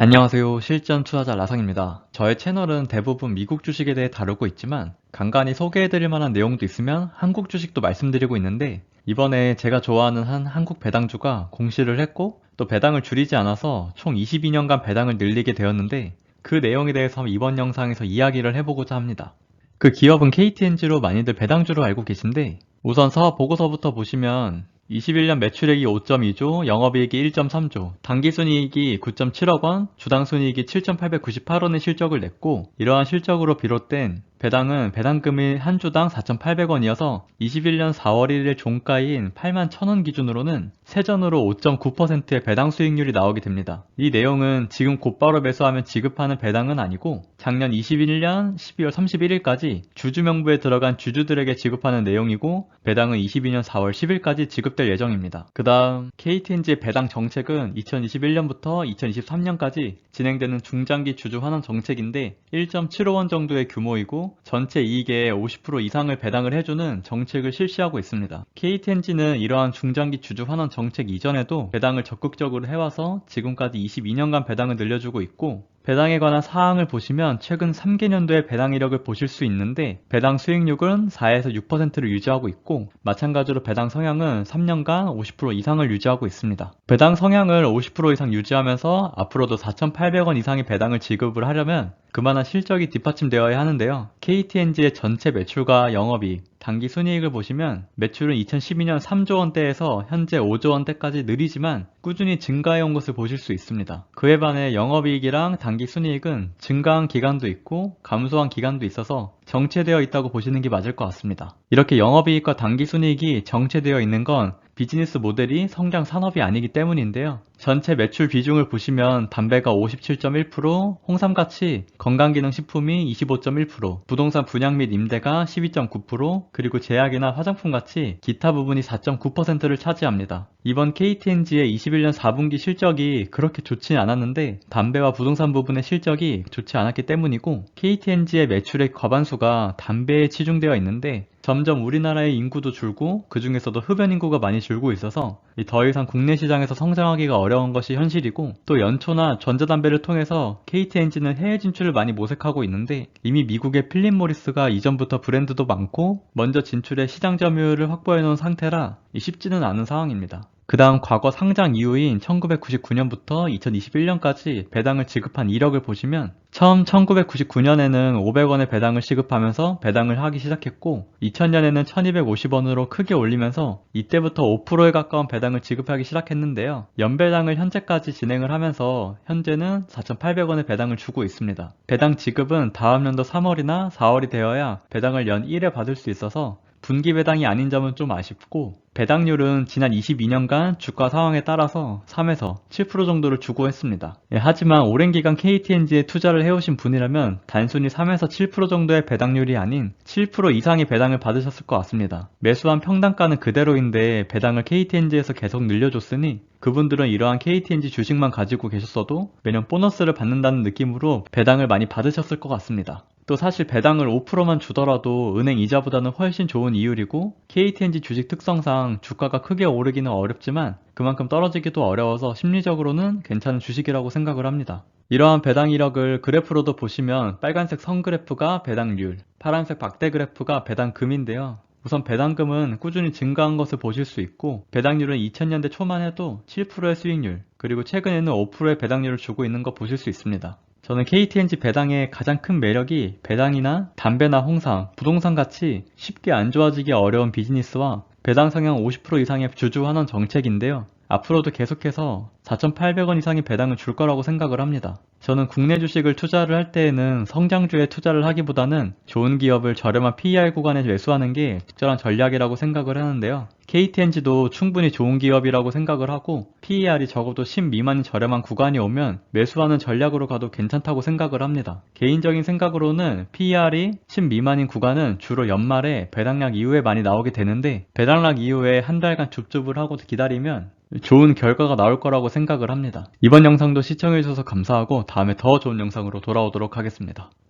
안녕하세요. 실전 투자자 라상입니다. 저의 채널은 대부분 미국 주식에 대해 다루고 있지만 간간히 소개해드릴 만한 내용도 있으면 한국 주식도 말씀드리고 있는데 이번에 제가 좋아하는 한 한국 배당주가 공시를 했고 또 배당을 줄이지 않아서 총 22년간 배당을 늘리게 되었는데 그 내용에 대해서 이번 영상에서 이야기를 해보고자 합니다. 그 기업은 KTNG로 많이들 배당주로 알고 계신데 우선 사업 보고서부터 보시면 21년 매출액이 5.2조, 영업이익이 1.3조, 당기순이익이 9.7억 원, 주당순이익이 7,898원의 실적을 냈고 이러한 실적으로 비롯된 배당은 배당금이 한 주당 4,800원이어서 21년 4월 1일 종가인 8만 1,000원 기준으로는 세전으로 5.9%의 배당 수익률이 나오게 됩니다. 이 내용은 지금 곧바로 매수하면 지급하는 배당은 아니고 작년 21년 12월 31일까지 주주 명부에 들어간 주주들에게 지급하는 내용이고 배당은 22년 4월 10일까지 지급될 예정입니다. 그 다음 KTNG의 배당 정책은 2021년부터 2023년까지 진행되는 중장기 주주 환원 정책인데 1.75원 정도의 규모이고 전체 이익의 50% 이상을 배당을 해주는 정책을 실시하고 있습니다. KTNG는 이러한 중장기 주주 환원 정책 이전에도 배당을 적극적으로 해와서 지금까지 22년간 배당을 늘려주고 있고 배당에 관한 사항을 보시면 최근 3개년도의 배당 이력을 보실 수 있는데 배당 수익률은 4에서 6%를 유지하고 있고 마찬가지로 배당 성향은 3년간 50% 이상을 유지하고 있습니다. 배당 성향을 50% 이상 유지하면서 앞으로도 4,800원 이상의 배당을 지급을 하려면 그만한 실적이 뒷받침되어야 하는데요. KTNG의 전체 매출과 영업이익, 단기 순이익을 보시면 매출은 2012년 3조 원대에서 현재 5조 원대까지 느리지만 꾸준히 증가해 온 것을 보실 수 있습니다. 그에 반해 영업이익이랑 단기 순이익은 증가한 기간도 있고 감소한 기간도 있어서 정체되어 있다고 보시는 게 맞을 것 같습니다. 이렇게 영업이익과 단기 순이익이 정체되어 있는 건 비즈니스 모델이 성장 산업이 아니기 때문인데요. 전체 매출 비중을 보시면 담배가 57.1%, 홍삼같이 건강기능식품이 25.1%, 부동산 분양 및 임대가 12.9%, 그리고 제약이나 화장품같이 기타 부분이 4.9%를 차지합니다. 이번 KTNG의 21년 4분기 실적이 그렇게 좋지 않았는데 담배와 부동산 부분의 실적이 좋지 않았기 때문이고 KTNG의 매출의 과반수가 담배에 치중되어 있는데 점점 우리나라의 인구도 줄고 그 중에서도 흡연 인구가 많이 줄고 있어서 더 이상 국내 시장에서 성장하기가 어려운 것이 현실이고 또 연초나 전자담배를 통해서 KTNG는 해외 진출을 많이 모색하고 있는데 이미 미국의 필립 모리스가 이전부터 브랜드도 많고 먼저 진출해 시장 점유율을 확보해 놓은 상태라 쉽지는 않은 상황입니다. 그 다음 과거 상장 이후인 1999년부터 2021년까지 배당을 지급한 이력을 보시면 처음 1999년에는 500원의 배당을 시급하면서 배당을 하기 시작했고 2000년에는 1250원으로 크게 올리면서 이때부터 5%에 가까운 배당을 지급하기 시작했는데요. 연배당을 현재까지 진행을 하면서 현재는 4,800원의 배당을 주고 있습니다. 배당 지급은 다음 연도 3월이나 4월이 되어야 배당을 연 1회 받을 수 있어서 분기 배당이 아닌 점은 좀 아쉽고 배당률은 지난 22년간 주가 상황에 따라서 3에서 7% 정도를 주고 했습니다. 예, 하지만 오랜 기간 KTNG에 투자를 해오신 분이라면 단순히 3에서 7% 정도의 배당률이 아닌 7% 이상의 배당을 받으셨을 것 같습니다. 매수한 평단가는 그대로인데 배당을 KTNG에서 계속 늘려줬으니 그분들은 이러한 KTNG 주식만 가지고 계셨어도 매년 보너스를 받는다는 느낌으로 배당을 많이 받으셨을 것 같습니다. 또 사실 배당을 5%만 주더라도 은행 이자보다는 훨씬 좋은 이율이고 KTNG 주식 특성상 주가가 크게 오르기는 어렵지만 그만큼 떨어지기도 어려워서 심리적으로는 괜찮은 주식이라고 생각을 합니다. 이러한 배당 이력을 그래프로도 보시면 빨간색 선 그래프가 배당률, 파란색 박대 그래프가 배당금인데요. 우선 배당금은 꾸준히 증가한 것을 보실 수 있고 배당률은 2000년대 초만 해도 7%의 수익률 그리고 최근에는 5%의 배당률을 주고 있는 거 보실 수 있습니다. 저는 KTNG 배당의 가장 큰 매력이 배당이나 담배나 홍삼, 부동산 같이 쉽게 안 좋아지기 어려운 비즈니스와 배당 성향 50% 이상의 주주 환원 정책인데요. 앞으로도 계속해서 4,800원 이상의 배당을 줄 거라고 생각을 합니다. 저는 국내 주식을 투자를 할 때에는 성장주에 투자를 하기보다는 좋은 기업을 저렴한 PER 구간에 매수하는 게 적절한 전략이라고 생각을 하는데요. KTNG도 충분히 좋은 기업이라고 생각을 하고 PER이 적어도 10 미만인 저렴한 구간이 오면 매수하는 전략으로 가도 괜찮다고 생각을 합니다. 개인적인 생각으로는 PER이 10 미만인 구간은 주로 연말에 배당락 이후에 많이 나오게 되는데 배당락 이후에 한 달간 줍줍을 하고 기다리면 좋은 결과가 나올 거라고 생각을 합니다. 이번 영상도 시청해주셔서 감사하고 다음에 더 좋은 영상으로 돌아오도록 하겠습니다.